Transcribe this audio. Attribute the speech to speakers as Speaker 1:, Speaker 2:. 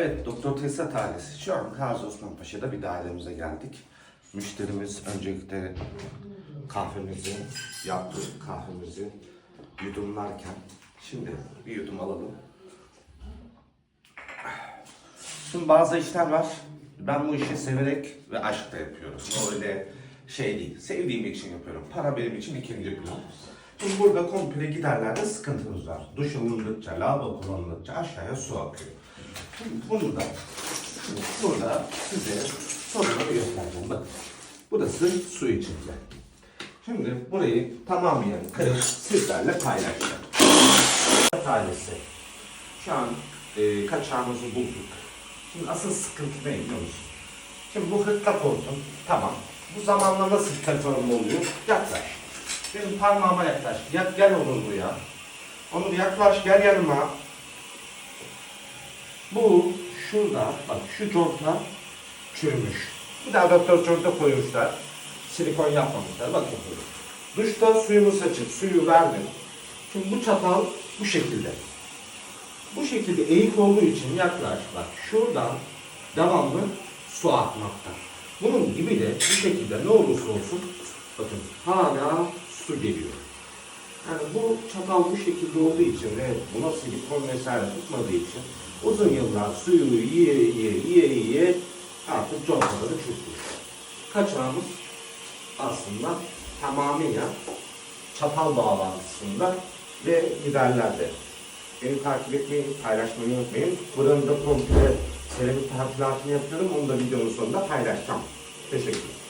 Speaker 1: Evet, Doktor Tesisat ailesi. Şu an Gazi Osman Paşa'da bir dairemize geldik. Müşterimiz öncelikle kahvemizi yaptı, kahvemizi yudumlarken. Şimdi bir yudum alalım. Şimdi bazı işler var. Ben bu işi severek ve aşkla yapıyorum. Öyle şey değil. Sevdiğim için yapıyorum. Para benim için ikinci plan. Şimdi burada komple giderlerde sıkıntımız var. Duş alındıkça, lavabo kullanıldıkça aşağıya su akıyor. Bunu da burada size sorunu göstereceğim. Bakın. Burası su içinde. Şimdi burayı tamamen kırıp sizlerle paylaşacağım. Ailesi. Şu an e, kaçağımızı bulduk. Şimdi asıl sıkıntı ne biliyor musun? Şimdi bu hırtlak hortum tamam. Bu zamanla nasıl kaliformu oluyor? Yaklaş. Benim parmağıma yaklaş. Gel, gel olur bu ya. Onu yaklaş gel yanıma. Bu şurada bak şu conta çürümüş. Bir daha doktor conta koymuşlar. Silikon yapmamışlar. Bakın burada. Duşta suyumuz açık. Suyu verdim. Şimdi bu çatal bu şekilde. Bu şekilde eğik olduğu için yaklaş bak şuradan devamlı su akmakta. Bunun gibi de bu şekilde ne olursa olsun bakın hala su geliyor. Yani bu çatal bu şekilde olduğu için ve buna silikon vesaire tutmadığı için uzun yıllar suyu yiye yiye yiye yiye artık contaları çöküyor. Kaçağımız aslında tamamıyla çatal bağlantısında ve giderlerde. Beni takip etmeyi, paylaşmayı unutmayın. Buranın da komple seramik tadilatını yapıyorum. Onu da videonun sonunda paylaşacağım. Teşekkür ederim.